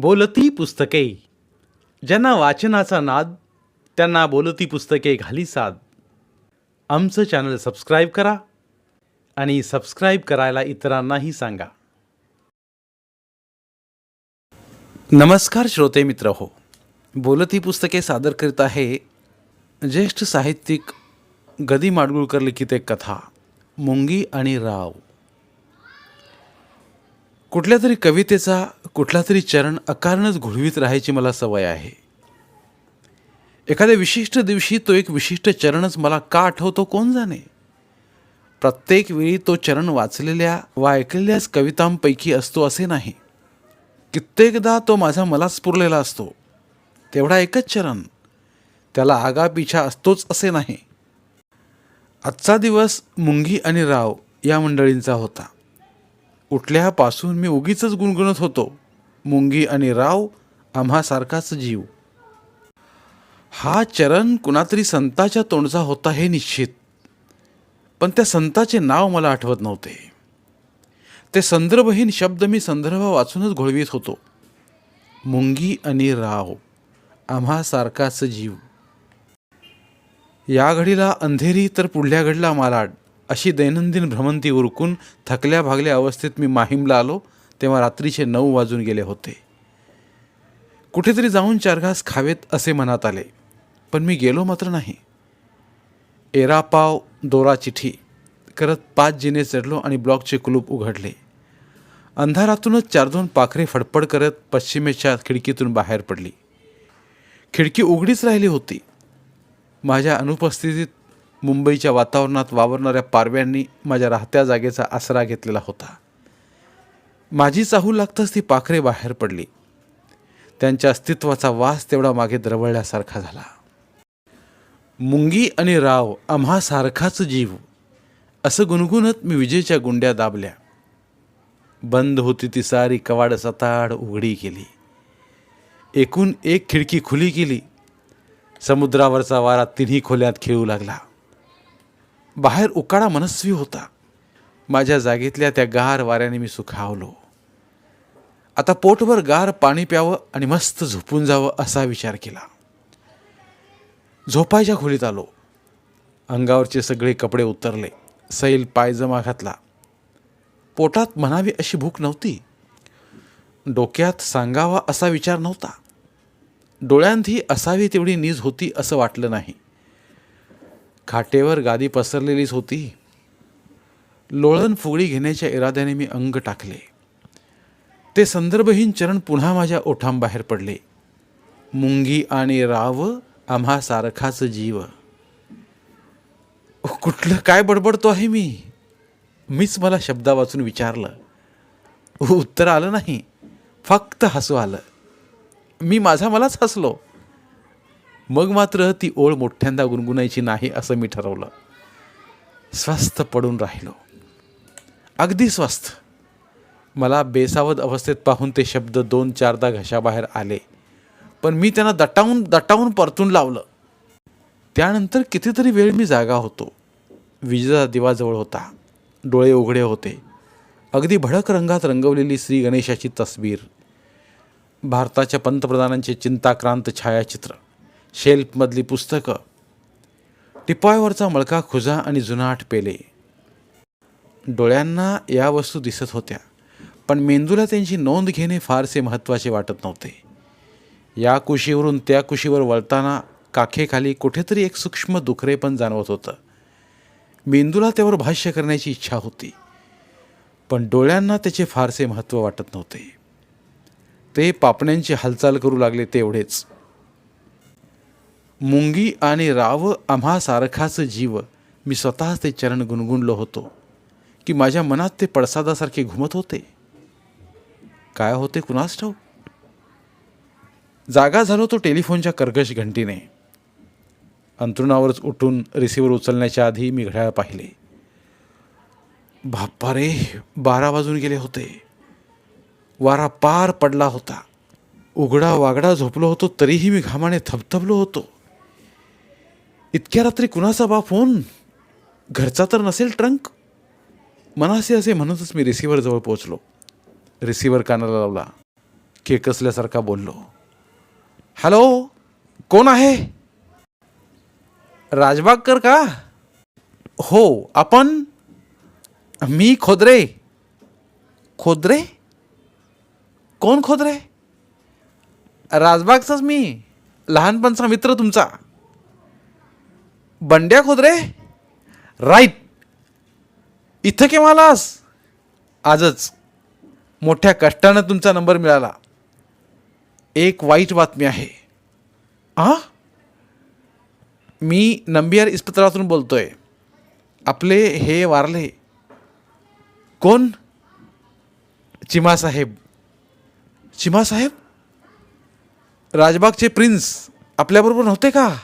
बोलती पुस्तके. ज्यांना वाचनाचा नाद त्यांना बोलती पुस्तके घाली साद. आमचं चॅनल सबस्क्राईब करा आणि सबस्क्राईब करायला इतरांनाही सांगा. नमस्कार श्रोते मित्र हो. बोलती पुस्तके सादर करीत आहे ज्येष्ठ साहित्यिक गदी माडगुळकर लिखित एक कथा मुंगी आणि राव. कुठल्या तरी कवितेचा कुठला तरी चरण अकारणच घोळवीत राहायची मला सवय आहे. एखाद्या विशिष्ट दिवशी तो एक विशिष्ट चरणच मला का आठवतो कोण जाणे? प्रत्येक वेळी तो चरण वाचलेल्या वा ऐकलेल्याच कवितांपैकी असतो असे नाही. कित्येकदा तो माझा मला स्फुरलेला असतो. तेवढा एकच चरण त्याला आगापिछा असतोच असे नाही. आजचा दिवस मुंगी आणि राव या मंडळींचा होता. उठल्यापासून मी उगीच गुणगुणत होतो. मुंगी आणि राव आम्हासारखाच जीव. हा चरण कुणातरी संताच्या तोंडचा होता हे निश्चित. पण त्या संताचे नाव मला आठवत नव्हते. ते संदर्भहीन शब्द मी संदर्भ वाचूनच घोळवीत होतो. मुंगी आणि राव आम्हासारखाच जीव. या घडीला अंधेरी तर पुढल्या घडीला मालाड. अशी दैनंदिन भ्रमंती उरकून थकल्या भागल्या अवस्थेत मी माहीमला आलो तेव्हा रात्रीचे नऊ वाजून गेले होते. कुठेतरी जाऊन चार घास खावेत असे मनात आले पण मी गेलो मात्र नाही. एरापाव दोरा चिठी करत पाच जिने चढलो आणि ब्लॉकचे कुलूप उघडले. अंधारातूनच चार दोन पाखरे फडफड करत पश्चिमेच्या खिडकीतून बाहेर पडली. खिडकी उघडीच राहिली होती. माझ्या अनुपस्थितीत मुंबईच्या वातावरणात वावरणाऱ्या पारव्यांनी माझ्या राहत्या जागेचा आसरा घेतलेला होता. माझी चाहू लागताच ती पाखरे बाहेर पडली. त्यांच्या अस्तित्वाचा वास तेवढा मागे द्रवळल्यासारखा झाला. मुंगी आणि राव आम्हा सारखाच जीव असं गुणगुणत मी विजेच्या गुंड्या दाबल्या. बंद होती ती सारी कवाड सताड उघडी केली एकूण एक खिडकी खुली केली समुद्रावरचा वारा तिन्ही खोल्यात खेळू लागला. बाहेर उकाडा मनस्वी होता. माझ्या जागेतल्या त्या गार वाऱ्याने मी सुखावलो. आता पोटभर गार पाणी प्यावं आणि मस्त झोपून जावं असा विचार केला. झोपायच्या खोलीत आलो. अंगावरचे सगळे कपडे उतरले. सैल पायजमा घातला. पोटात म्हणावी अशी भूक नव्हती. डोक्यात सांगावा असा विचार नव्हता. डोळ्यांतही असावी तेवढी नीज होती असं वाटलं नाही. खाटेवर गादी पसरलेलीच होती. लोळण फुगडी घेण्याच्या इराद्याने मी अंग टाकले. ते संदर्भहीन चरण पुन्हा माझ्या ओठांबाहेर पडले. मुंगी आणि राव आम्हा सारखाच जीव. कुठलं काय बडबडतो आहे मी? मीच मला शब्दा वाचून विचारलं उत्तर आलं नाही. फक्त हसू आलं. मी माझा मलाच हसलो. मग मात्र ती ओळ मोठ्यांदा गुणगुणायची नाही असं मी ठरवलं. स्वस्थ पडून राहिलो. अगदी स्वस्थ. मला बेसावध अवस्थेत पाहून ते शब्द दोन चारदा घशाबाहेर आले. पण मी त्यांना दटावून दटावून परतून लावलं. त्यानंतर कितीतरी वेळ मी जागा होतो. विजेचा दिवाजवळ होता. डोळे उघडे होते. अगदी भडक रंगात रंगवलेली श्री गणेशाची तस्वीर. भारताच्या पंतप्रधानांचे चिंताक्रांत छायाचित्र. शेल्फमधली पुस्तकं. टिपायवरचा मळका खुजा आणि जुनाट पेले. डोळ्यांना या वस्तू दिसत होत्या पण मेंदूला त्यांची नोंद घेणे फारसे महत्त्वाचे वाटत नव्हते. या कुशीवरून त्या कुशीवर वळताना काखेखाली कुठेतरी एक सूक्ष्म दुखरे पण जाणवत होतं. मेंदूला त्यावर भाष्य करण्याची इच्छा होती पण डोळ्यांना त्याचे फारसे महत्त्व वाटत नव्हते. ते पापण्यांची हालचाल करू लागले तेवढेच. मुंगी आणि राव आम्हासारखाच जीव. मी स्वतःच ते चरण गुणगुणलो होतो की माझ्या मनात ते पडसादासारखे घुमत होते. काय होते कुणास ठाऊ जागा झालो तो टेलिफोनच्या कर्कश घंटीने. अंतरुणावरच उठून रिसिव्हर उचलण्याच्या आधी मी घड्याळ पाहिले. बाप्पा रे बारा वाजून गेले होते. वारा पार पडला होता. उघडा वागडा झोपलो होतो तरीही मी घामाने थबथबलो होतो. इतक्या रात्री कुणाचा बा फोन घरचा तर नसेल ट्रंक? मनासे असे म्हणतच मी रिसिव्हरजवळ पोचलो रिसिव्हर कानाला लावला. केकसल्यासारखा बोललो. हॅलो कोण आहे? राजबागकर का? हो आपण मी खोदरे. खोदरे? कोण खोदरे? राजबागचाच मी. लहानपणचा मित्र तुमचा. बंड्या खोदरे? राईट. इथं केव्हा आलास? आजच. मोठ्या कष्टानं तुमचा नंबर मिळाला. एक वाईट बातमी आहे. आ? मी नंबियार इस्पितळातून बोलतोय. आपले हे वारले. कोण? चिमासाहेब. चिमासाहेब? राजबागचे प्रिन्स आपल्याबरोबर नव्हते का?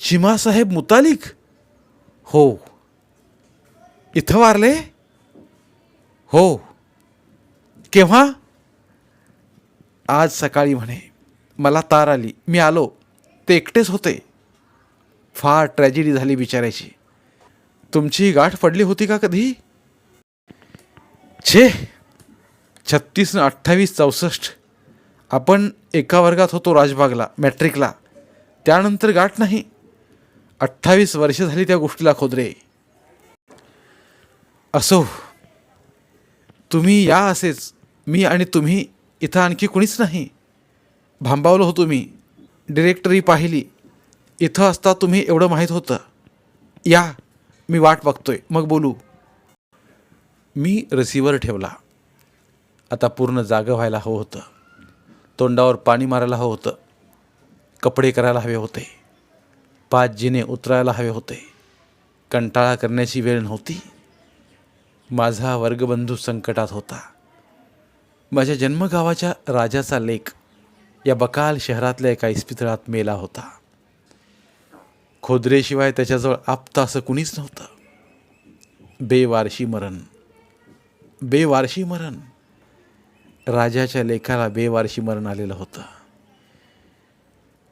चिमासाहेब मुतालिक? हो. इथं वारले? हो. केव्हा? आज सकाळी म्हणे. मला तार आली. मी आलो. ते एकटेच होते. फार ट्रॅजेडी झाली बिचारायची तुमची गाठ पडली होती का कधी? छे. छत्तीस अठ्ठावीस चौसष्ट. आपण एका वर्गात होतो राजबागला मॅट्रिकला. त्यानंतर गाठ नाही. अठ्ठावीस वर्ष झाली त्या गोष्टीला खोदरे. असो तुम्ही या असेच मी आणि तुम्ही इथं आणखी कुणीच नाही. भांबावलं होतो मी डिरेक्टरी पाहिली इथं असता तुम्ही एवढं माहीत होतं. या मी वाट बघतोय मग बोलू. मी रिसिव्हर ठेवला. आता पूर्ण जागं व्हायला हवं होतं. तोंडावर पाणी मारायला हवं होतं. कपडे करायला हवे होते. पाच जिने उतरायला हवे होते कंटाळा करण्याची वेळ नव्हती माझा वर्गबंधू संकटात होता. माझ्या जन्मगावाच्या राजाचा लेख या बकाल शहरातल्या एका इस्पितळात मेला होता. खोदरेशिवाय त्याच्याजवळ आपता असं कुणीच नव्हतं. बेवारशी मरण. बेवारशी मरण. राजाच्या लेखाला बेवारशी मरण आलेलं होतं.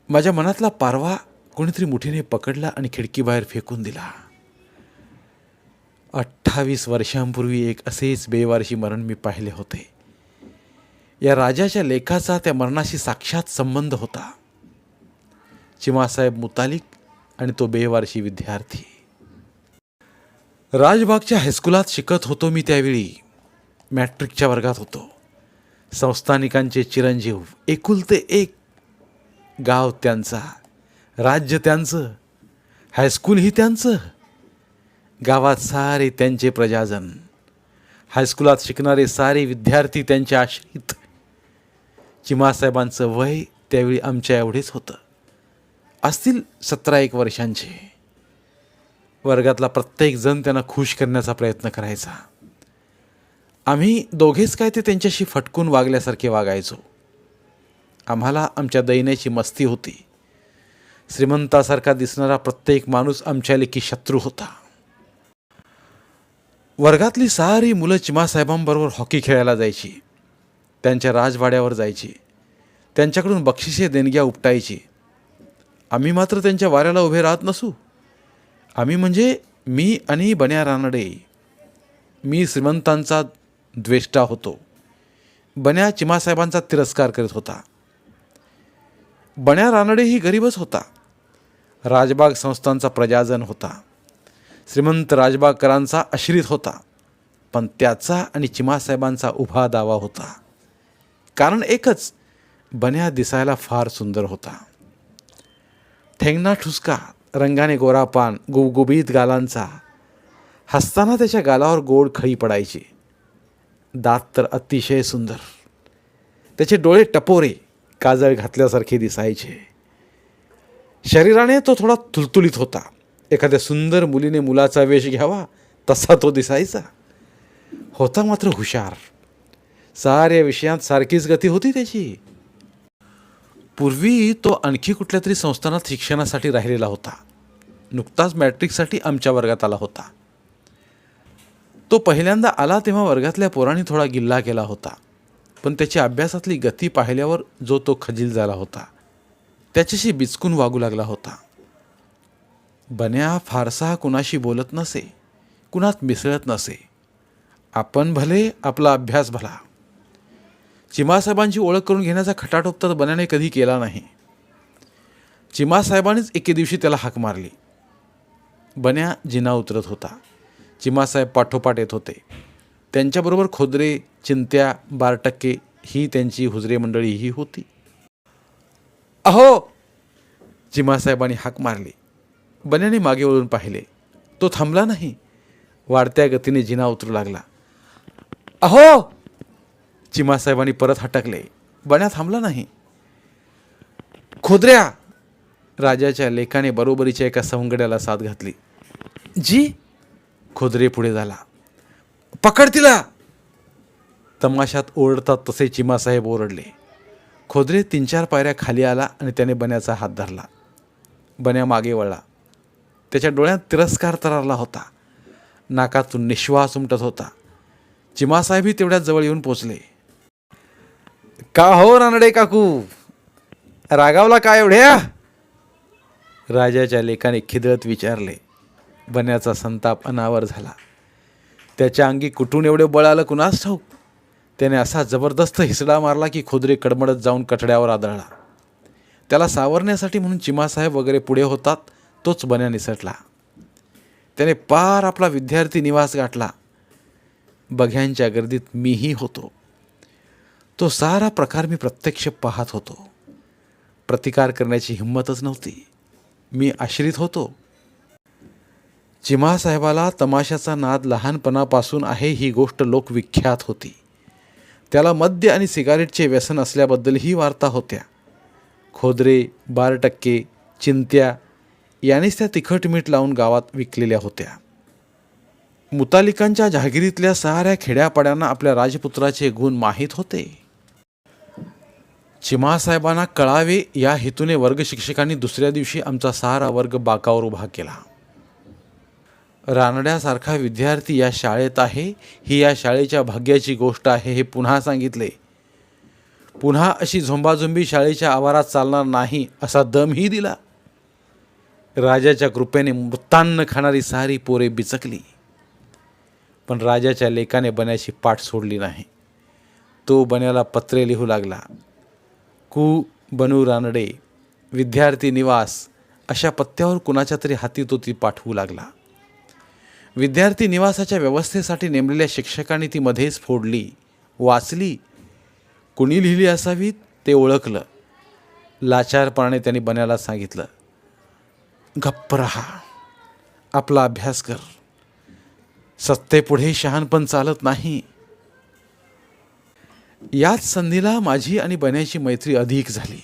माझ्या मनातला पारवा कोणीतरी मुठीने पकडला आणि खिडकीबाहेर फेकून दिला. अठ्ठावीस वर्षांपूर्वी एक असेच बेवारशी मरण मी पाहिले होते. या राजाच्या लेखाचा त्या मरणाशी साक्षात संबंध होता. चिमासाहेब मुतालिक आणि तो बेवारशी विद्यार्थी. राजबागच्या हायस्कुलात शिकत होतो मी त्यावेळी. मॅट्रिकच्या वर्गात होतो. संस्थानिकांचे चिरंजीव एकुलते एक गाव त्यांचा. राज्य त्यांचं हायस्कूलही त्यांचं. गावात सारे त्यांचे प्रजाजन हायस्कुलात शिकणारे सारे विद्यार्थी त्यांचे आश्रित. चिमासाहेबांचं वय त्यावेळी आमच्या एवढेच होतं. असतील सतरा एक वर्षांचे. वर्गातला प्रत्येक जण त्यांना खुश करण्याचा प्रयत्न करायचा. आम्ही दोघेच काय ते त्यांच्याशी फटकून वागल्यासारखे वागायचो. आम्हाला आमच्या दैन्याची मस्ती होती. श्रीमंतासारखा दिसणारा प्रत्येक माणूस आमच्या लेखी शत्रू होता. वर्गातली सारी मुलं चिमासाहेबांबरोबर हॉकी खेळायला जायची. त्यांच्या राजवाड्यावर जायची. त्यांच्याकडून बक्षिसे देणग्या उपटायची. आम्ही मात्र त्यांच्या वाऱ्याला उभे राहत नसू. आम्ही म्हणजे मी आणि बन्या रानडे. मी श्रीमंतांचा द्वेष्टा होतो. बन्या चिमासाहेबांचा तिरस्कार करीत होता. बन्या रानडे ही गरीबच होता. राजबाग संस्थांचा प्रजाजन होता. श्रीमंत राजबागकरांचा आश्रित होता. पण त्याचा आणि चिमासाहेबांचा उभा दावा होता. कारण एकच बन्या दिसायला फार सुंदर होता. ठेंगणा ठुसका रंगाने गोरापान गुबगुबीत गालांचा. हसताना त्याच्या गालावर गोड खळी पडायची. दात तर अतिशय सुंदर. त्याचे डोळे टपोरे काजळ घातल्यासारखे दिसायचे. शरीराने तो थोडा तुलतुलीत होता. एखाद्या सुंदर मुलीने मुलाचा वेश घ्यावा तसा तो दिसायचा. होता मात्र हुशार. साऱ्या विषयात सारखीच गती होती त्याची. पूर्वी तो आणखी कुठल्या तरी संस्थानात शिक्षणासाठी राहिलेला होता. नुकताच मॅट्रिकसाठी आमच्या वर्गात आला होता. तो पहिल्यांदा आला तेव्हा वर्गातल्या पोरांनी थोडा गिल्ला केला होता. पण त्याची अभ्यासातली गती पाहिल्यावर जो तो खजील झाला होता. त्याच्याशी बिचकून वागू लागला होता. बन्या फारसा कुणाशी बोलत नसे कुणात मिसळत नसे. आपण भले आपला अभ्यास भला. चिमासाहेबांची ओळख करून घेण्याचा खटाटोप तर बन्याने कधी केला नाही. चिमासाहेबांनीच एके दिवशी त्याला हाक मारली. बन्या जिना उतरत होता. चिमासाहेब पाठोपाठ येत होते. त्यांच्याबरोबर खोदरे चिंत्या बारटक्के ही त्यांची हुजरे मंडळी ही होती. अहो! चिमासाहेबांनी हाक मारली. बन्याने मागे वळून पाहिले. तो थांबला नाही. वाढत्या गतीने जिना उतरू लागला. अहो! चिमासाहेबांनी परत हटकले. बन्या थांबला नाही. खोदऱ्या राजाच्या लेखाने बरोबरीच्या एका सवंगड्याला साथ घातली. जी! खोदरे पुढे झाला. पकड तिला! तमाशात ओरडतात तसे चिमासाहेब ओरडले. खोदरे तीन चार पायऱ्या खाली आला आणि त्याने बन्याचा हात धरला. बन्या मागे वळला. त्याच्या डोळ्यात तिरस्कार तरारला होता. नाकातून निश्वास उमटत होता. चिमासाहेबही तेवढ्यात जवळ येऊन पोचले. का हो रानडे काकू? रागावला काय एवढ्या? राजाच्या लेखाने खिदळत विचारले. बन्याचा संताप अनावर झाला. त्याच्या अंगी कुठून एवढे बळ आलं कुणास ठाऊक? त्याने असा जबरदस्त हिसडा मारला की खोदरे कडमडत जाऊन कठड्यावर आदळला. त्याला सावरण्यासाठी म्हणून चिमासाहेब वगैरे पुढे होतात तोच बन्या निसटला. त्याने पार आपला विद्यार्थी निवास गाठला. बघ्यांच्या गर्दीत मीही होतो. तो सारा प्रकार मी प्रत्यक्ष पाहत होतो. प्रतिकार करण्याची हिंमतच नव्हती. मी आश्रित होतो. चिमासाहेबाला तमाशाचा नाद लहानपणापासून आहे ही गोष्ट लोकविख्यात होती. त्याला मद्य आणि सिगारेटचे व्यसन असल्याबद्दलही वार्ता होत्या. खोदरे बारटक्के चिंत्या यानेच त्या तिखट मीठ लावून गावात विकलेल्या होत्या. मुतालिकांच्या जहागिरीतल्या साऱ्या खेड्यापाड्यांना आपल्या राजपुत्राचे गुण माहीत होते. चिमासाहेबांना कळावे या हेतूने वर्ग शिक्षकांनी दुसऱ्या दिवशी आमचा सारा वर्ग बाकावर उभा केला. रानड्यासारखा विद्यार्थी या शाळेत आहे ही या शाळेच्या भाग्याची गोष्ट आहे हे पुन्हा सांगितले. पुन्हा अशी झोंबाझोंबी शाळेच्या आवारात चालणार नाही असा दमही दिला. राजाच्या कृपेने मृत्तान्न खाणारी सारी पोरे बिचकली. पण राजाच्या लेखाने बन्याची पाठ सोडली नाही. तो बन्याला पत्रे लिहू लागला. कू बनू रानडे विद्यार्थी निवास अशा पत्त्यावर कुणाच्या तरी हाती तो ती पाठवू लागला. विद्यार्थी निवासाच्या व्यवस्थेसाठी नेमलेल्या शिक्षकांनी ती मध्येच फोडली वाचली. कुणी लिहिली असावी ते ओळखलं. लाचारपणाने त्यांनी बन्याला सांगितलं. गप्प रहा आपला अभ्यास कर. सत्तेपुढे शहाणपण चालत नाही. याच संधीला माझी आणि बन्याची मैत्री अधिक झाली.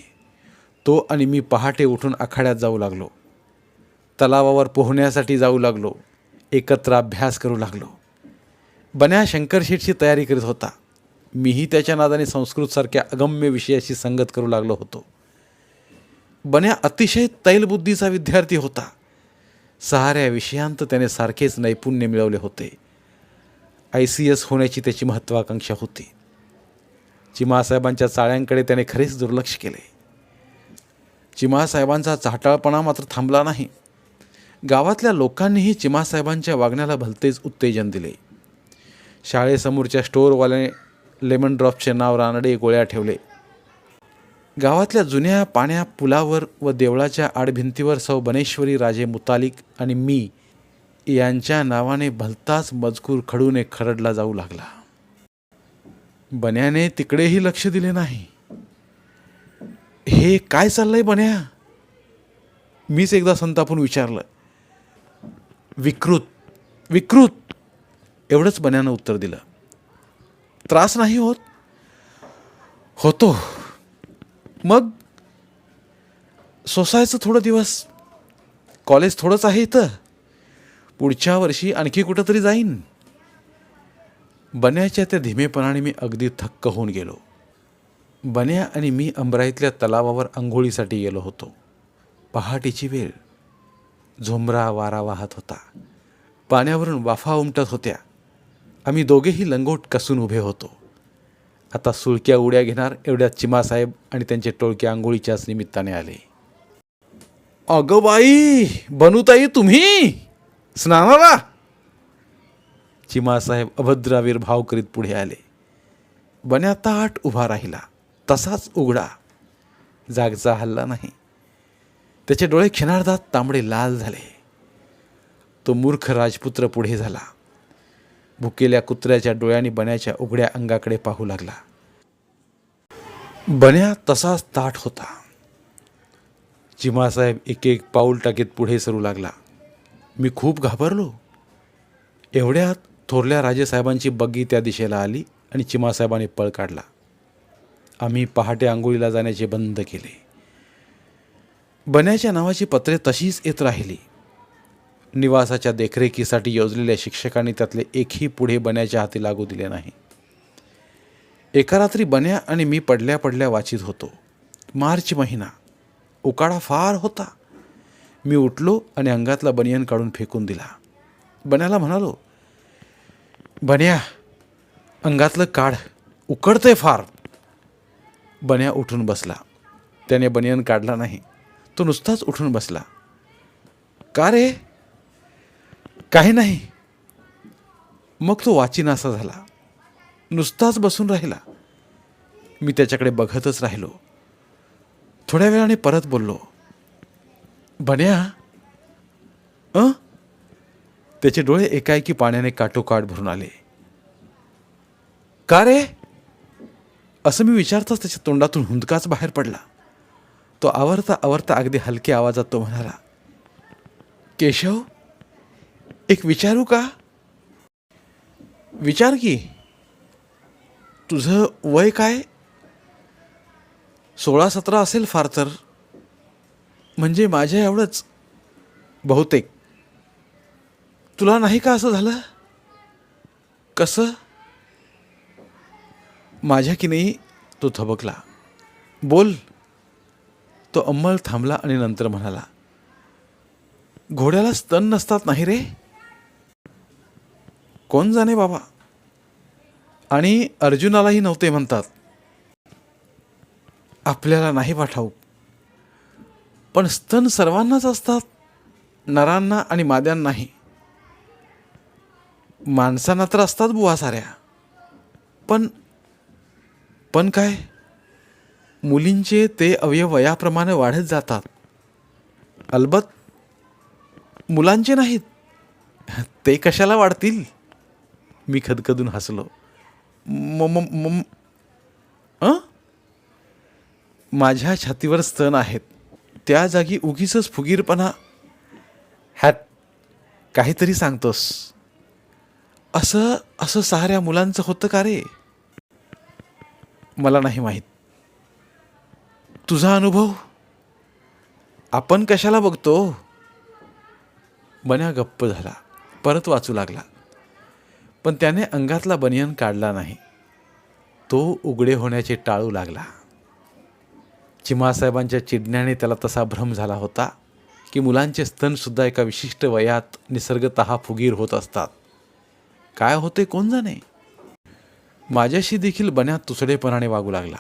तो आणि मी पहाटे उठून आखाड्यात जाऊ लागलो. तलावावर पोहण्यासाठी जाऊ लागलो. एकत्र अभ्यास करू लागलो. बन्या शंकरशेठची तयारी करीत होता. मीही त्याच्या नादाने संस्कृतसारख्या अगम्य विषयाशी संगत करू लागलो होतो. बन्या अतिशय तैलबुद्धीचा विद्यार्थी होता. सहाऱ्या विषयांत त्याने सारखेच नैपुण्य मिळवले होते. आय सी एस होण्याची त्याची महत्त्वाकांक्षा होती. चिमासाहेबांच्या चाळ्यांकडे त्याने खरेच दुर्लक्ष केले. चिमासाहेबांचा चाहटाळपणा मात्र थांबला नाही. गावातल्या लोकांनीही चिमासाहेबांच्या वागण्याला भलतेच उत्तेजन दिले. शाळेसमोरच्या स्टोअरवाल्याने लेमन ड्रॉपचे नाव रानडे गोळ्या ठेवले. गावातल्या जुन्या पाण्या पुलावर व देवळाच्या आडभिंतीवर सौ बनेश्वरी राजे मुतालिक आणि मी यांच्या नावाने भलताच मजकूर खडूने खरडला जाऊ लागला. बन्याने तिकडेही लक्ष दिले नाही. हे काय चाललंय बन्या? मीच एकदा संतापून विचारलं. विकृत विकृत. एवढंच बन्यानं उत्तर दिलं. त्रास नाही होत? होतो. मग? सोसायचं थोडं दिवस. कॉलेज थोडंच आहे इथं. पुढच्या वर्षी आणखी कुठंतरी जाईन. बन्याच्या त्या धीमेपणाने मी अगदी थक्क होऊन गेलो. बन्या आणि मी अंबराईतल्या तलावावर आंघोळीसाठी गेलो होतो. पहाटेची वेळ. झोंबरा वारा वाहत होता. पाण्यावरून वाफा उमटत होत्या. आम्ही दोघेही लंगोट कसून उभे होतो. आता सुळक्या उड्या घेणार एवढ्यात चिमासाहेब आणि त्यांचे टोळके आंघोळीच्याच निमित्ताने आले. अगं बाई बनूताई तुम्ही? स्नानाला? चिमासाहेब अभद्र आविर्भाव करीत पुढे आले. बन्या ताट उभा राहिला. तसाच उघडा. जागचा हल्ला नाही. त्याचे डोळे क्षणार्धात तांबडे लाल झाले. तो मूर्ख राजपुत्र पुढे झाला. भुकेल्या कुत्र्याच्या डोळ्यांनी बन्याच्या उघड्या अंगाकडे पाहू लागला. बन्या तसाच ताट होता. चिमासाहेब एक एक पाऊल टाकीत पुढे सरू लागला. मी खूप घाबरलो. एवढ्यात थोरल्या राजेसाहेबांची बग्गी त्या दिशेला आली आणि चिमासाहेबांनी पळ काढला. आम्ही पहाटे आंघोळीला जाण्याचे बंद केले. बन्याच्या नावाची पत्रे तशीच येत राहिली. निवासाच्या देखरेखीसाठी योजलेल्या शिक्षकांनी त्यातले एकही पुढे बन्याच्या हाती लागू दिले नाही. एका रात्री बन्या आणि मी पडल्या पडल्या वाचित होतो. मार्च महिना. उकाडा फार होता. मी उठलो आणि अंगातला बनियन काढून फेकून दिला. बन्याला म्हणालो बन्या अंगातलं काढ. उकडतंय फार. बन्या उठून बसला. त्याने बनियन काढला नाही. तो नुसताच उठून बसला. का रे? काही नाही. मग तो वाचिनासा झाला. नुसताच बसून राहिला. मी त्याच्याकडे बघतच राहिलो. थोड्या वेळाने परत बोललो. बन्या. अ? त्याचे डोळे एकाएकी पाण्याने काठोकाठ भरून आले. का रे? असं मी विचारताच त्याच्या तोंडातून हुंदकाच बाहेर पडला. तो आवरता आवरता अगदी हलक्या आवाजात तो म्हणाला केशव एक विचारू का? विचार की तुझं वय काय? सोळा सतरा असेल फार तर. म्हणजे माझ्या एवढंच बहुतेक. तुला नाही का असं झालं? कसं? माझ्या की नाही? तो थबकला. बोल. तो अंमल थांबला आणि नंतर म्हणाला घोड्याला स्तन नसतात नाही रे? कोण जाणे बाबा? आणि अर्जुनालाही नव्हते म्हणतात. आपल्याला नाही पाठाऊ. पण स्तन सर्वांनाच असतात नरांना आणि माद्यांनाही. माणसांना तर असतात बुवा साऱ्या. पण पण काय? मुलींचे ते अवयव वयाप्रमाणे वाढत जातात. अलबत मुलांचे नाहीत. ते कशाला वाढतील? मी खदखदून हसलो. म म माझ्या छातीवर स्तन आहेत. त्या जागी उगीच फुगीरपणा. हॅट काहीतरी सांगतोस. असं असं साऱ्या मुलांचं होतं का रे? मला नाही माहीत. तुझा अनुभव? आपण कशाला बघतो? बन्या गप्प झाला. परत वाचू लागला. पण त्याने अंगातला बनियन काढला नाही. तो उघडे होण्याचे टाळू लागला. चिमासाहेबांच्या चिडण्याने त्याला तसा भ्रम झाला होता की मुलांचे स्तनसुद्धा एका विशिष्ट वयात निसर्गत फुगीर होत असतात. काय होते कोण जाणे? माझ्याशी देखील बन्या तुसडेपणाने वागू लागला.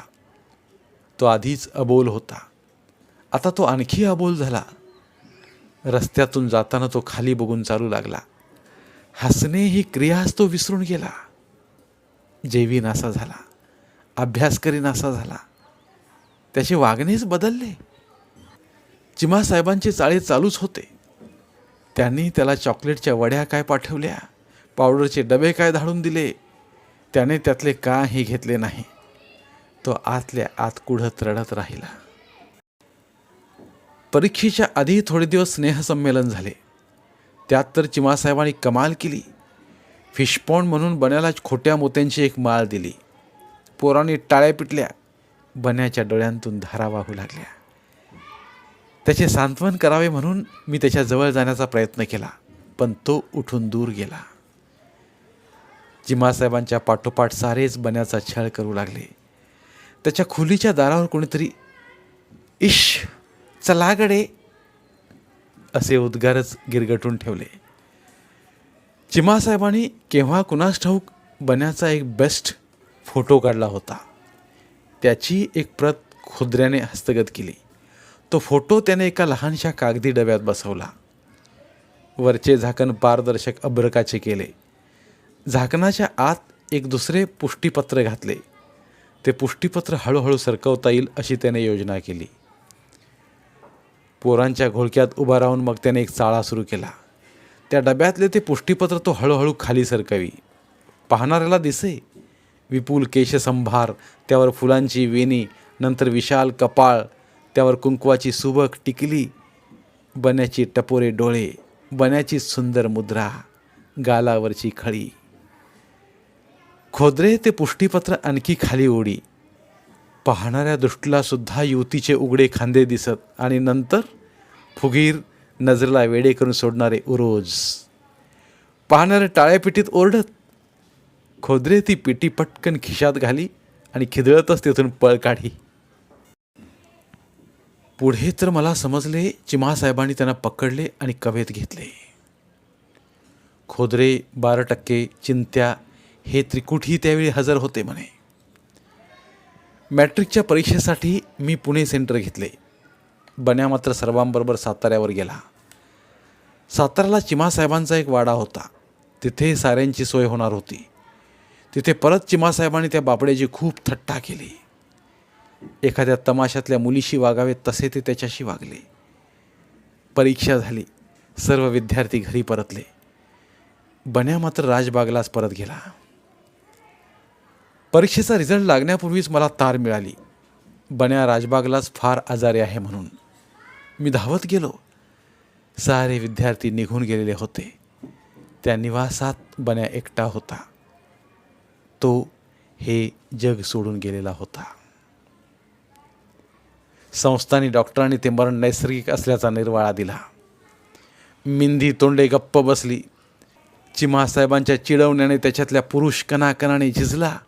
तो आधीच अबोल होता. आता तो आणखी अबोल झाला. रस्त्यातून जाताना तो खाली बघून चालू लागला. हसणे ही क्रियाच तो विसरून गेला. जेवी नासा झाला. अभ्यास करी नासा झाला. त्याचे वागणेच बदलले. चिमासाहेबांचे चाळे चालूच होते. त्यांनी त्याला चॉकलेटच्या वड्या काय पाठवल्या? पावडरचे डबे काय धाडून दिले? त्याने त्यातले काही घेतले नाही? तो आतल्या आत कुढत रडत राहिला. परीक्षेच्या आधी थोडे दिवस स्नेहसंमेलन झाले. त्यात तर चिमासाहेबांनी कमाल केली. फिशपॉन्ड म्हणून बण्याला खोट्या मोत्यांची एक माळ दिली. पोरांनी टाळ्या पिटल्या. बन्याच्या डोळ्यांतून धारा वाहू लागल्या. त्याचे सांत्वन करावे म्हणून मी त्याच्याजवळ जाण्याचा प्रयत्न केला पण तो उठून दूर गेला. जिमासाहेबांच्या पाठोपाठ सारेच बन्याचा छळ करू लागले. त्याच्या खोलीच्या दारावर कोणीतरी इश चलागडे असे उद्गारच गिरगटून ठेवले. चिमासाहेबांनी केव्हा कुणास ठाऊक बन्याचा एक बेस्ट फोटो काढला होता त्याची एक प्रत खुद्र्याने हस्तगत केली. तो फोटो त्याने एका लहानशा कागदी डब्यात बसवला. वरचे झाकण पारदर्शक अब्रकाचे केले. झाकणाच्या आत एक दुसरे पुष्टीपत्र घातले. ते पुष्टीपत्र हळूहळू सरकवता येईल अशी त्याने योजना केली. पोरांच्या घोळक्यात उभा राहून मग त्याने एक चाळा सुरू केला. त्या डब्यातले ते पुष्टीपत्र तो हळूहळू खाली सरकवी. पाहणाऱ्याला दिसे. विपुल केशसंभार त्यावर फुलांची वेणी नंतर विशाल कपाळ त्यावर कुंकवाची सुबक टिकली. बन्याची टपोरे डोळे बन्याची सुंदर मुद्रा गालावरची खळी. खोदरे ते पुष्टीपत्र आणखी खाली ओढी. पाहणाऱ्या दृष्टीला सुद्धा युवतीचे उघडे खांदे दिसत आणि नंतर फुगीर नजरेला वेडे करून सोडणारे उरोज. पाहणारे टाळ्या पिटीत ओरडत. खोदरे ती पिटी पटकन खिशात घाली आणि खिदळतच तिथून पळ काढी. पुढे तर मला समजले चिमासाहेबांनी त्यांना पकडले आणि कवेत घेतले. खोदरे बारा टक्के चिंत्या हे त्रिकुटही त्यावेळी हजर होते म्हणे. मॅट्रिकच्या परीक्षेसाठी मी पुणे सेंटर घेतले. बन्या मात्र सर्वांबरोबर साताऱ्यावर गेला. साताऱ्याला चिमासाहेबांचा एक वाडा होता. तिथे साऱ्यांची सोय होणार होती. तिथे परत चिमासाहेबांनी त्या बापड्याची खूप थट्टा केली. एखाद्या तमाशातल्या मुलीशी वागावे तसे ते त्याच्याशी वागले. परीक्षा झाली. सर्व विद्यार्थी घरी परतले. बन्या मात्र राजबागलाच परत गेला. परीक्षेचा रिझल्ट लागण्यापूर्वीच मला तार मिळाली. बन्या राजबागलाच फार आजारी आहे म्हणून. मी धावत गेलो. सारे विद्यार्थी निघून गेलेले होते. त्या निवासात बन्या एकटा होता. तो हे जग सोडून गेलेला होता. संस्थानी डॉक्टरांनी ते मरण नैसर्गिक असल्याचा निर्वाळा दिला. मिंदी तोंडे गप्प बसली. चिमासाहेबांच्या चिडवण्याने त्याच्यातल्या पुरुष कणाकणाने झिजला.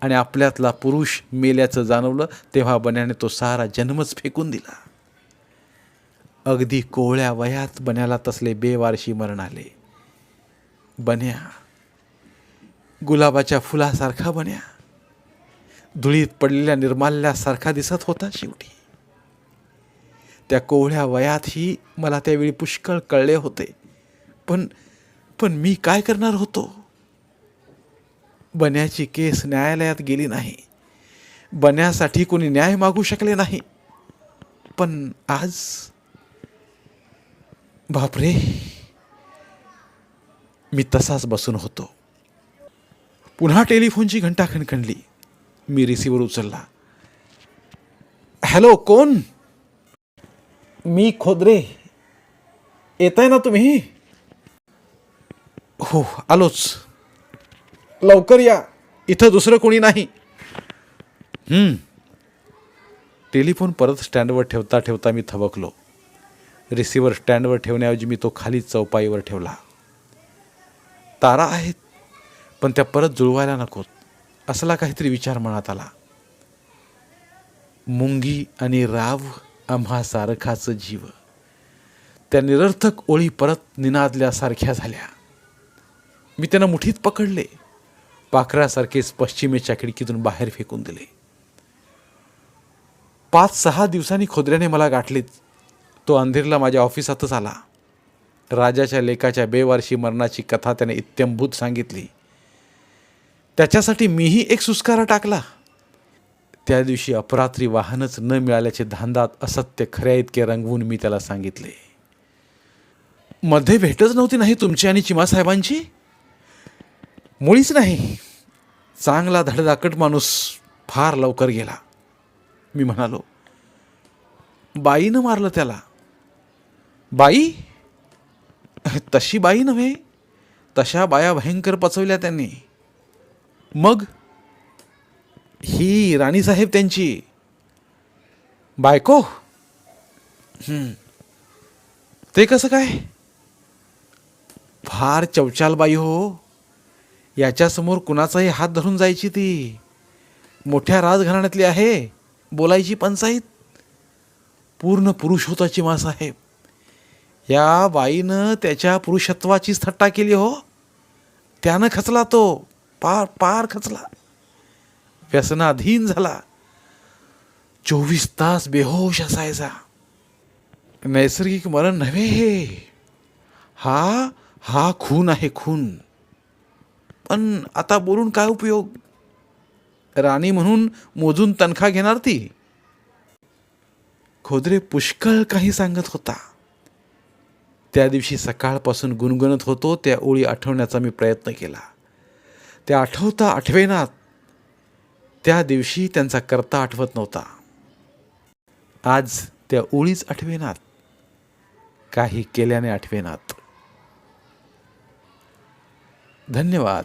आणि आपल्यातला पुरुष मेल्याचं जाणवलं तेव्हा बन्याने तो सारा जन्मच फेकून दिला. अगदी कोवळ्या वयात बन्याला तसले बेवारशी मरण आले. बन्या गुलाबाच्या फुलासारखा बन्या. धुळीत पडलेल्या निर्माल्यासारखा दिसत होता शेवटी. त्या कोवळ्या वयातही मला त्यावेळी पुष्कळ कळले होते. पण पण मी काय करणार होतो? बन्याची केस न्यायालयात गेली नाही. बन्यासाठी कोणी न्याय मागू शकले नाही. पण आज बापरे मी तसाच बसून होतो. पुन्हा टेलिफोनची घंटा खणखणली. मी रिसिव्हर उचलला. हॅलो कोण? मी खोदरे. येत आहे ना तुम्ही? हो आलोच. लवकर या. इथं दुसरं कोणी नाही. टेलिफोन परत स्टँडवर ठेवता ठेवता मी थबकलो. रिसिव्हर स्टँडवर ठेवण्याऐवजी मी तो खाली चौपाईवर ठेवला. तारा आहेत पण त्या परत जुळवायला नकोत. असला काहीतरी विचार मनात आला. मुंगी आणि राव आम्हा सारखाच जीव. त्या निरर्थक ओळी परत निनादल्यासारख्या झाल्या. मी त्यांना मुठीत पकडले. पाखरासारखेच पश्चिमेच्या खिडकीतून बाहेर फेकून दिले. पाच सहा दिवसांनी खोदऱ्याने मला गाठले. तो अंधेरला माझ्या ऑफिसातच आला. राजाच्या लेखाच्या बेवारशी मरणाची कथा त्याने इत्यंभूत सांगितली. त्याच्यासाठी मीही एक सुस्कारा टाकला. त्या दिवशी अपरात्री वाहनच न मिळाल्याचे धांदात असत्य खऱ्या इतके रंगवून मी त्याला सांगितले. मध्ये भेटच नव्हती नाही तुमची आणि चिमासाहेबांची? मुळीच नाही. चांगला धडधाकट माणूस फार लवकर गेला. मी म्हणालो बाईनं मारलं त्याला. बाई? तशी बाई नव्हे. तशा बाया भयंकर पचवल्या त्यांनी. मग? ही राणीसाहेब त्यांची. बायको? ते कसं काय? फार चवचाल बाई हो. याच्यासमोर कुणाचाही हात धरून जायची ती. मोठ्या राजघराण्यातली आहे बोलायची पंचायत पूर्ण पुरुष होता चिमासाहेब या बाईनं त्याच्या पुरुषत्वाचीच थट्टा केली हो. त्यानं खचला तो पार पार खचला. व्यसनाधीन झाला. चोवीस तास बेहोश असायचा. नैसर्गिक मरण नव्हे हे. हा हा खून आहे खून. पण आता बोलून काय उपयोग? राणी म्हणून मोजून तनखा घेणार ती. खोदरे पुष्कळ काही सांगत होता. त्या दिवशी सकाळपासून गुणगुणत होतो त्या ओळी आठवण्याचा मी प्रयत्न केला. त्या आठवता आठवेनात. त्या दिवशी त्यांचा करता आठवत नव्हता. आज त्या ओळीच आठवेनात. काही केल्याने आठवेनात. धन्यवाद.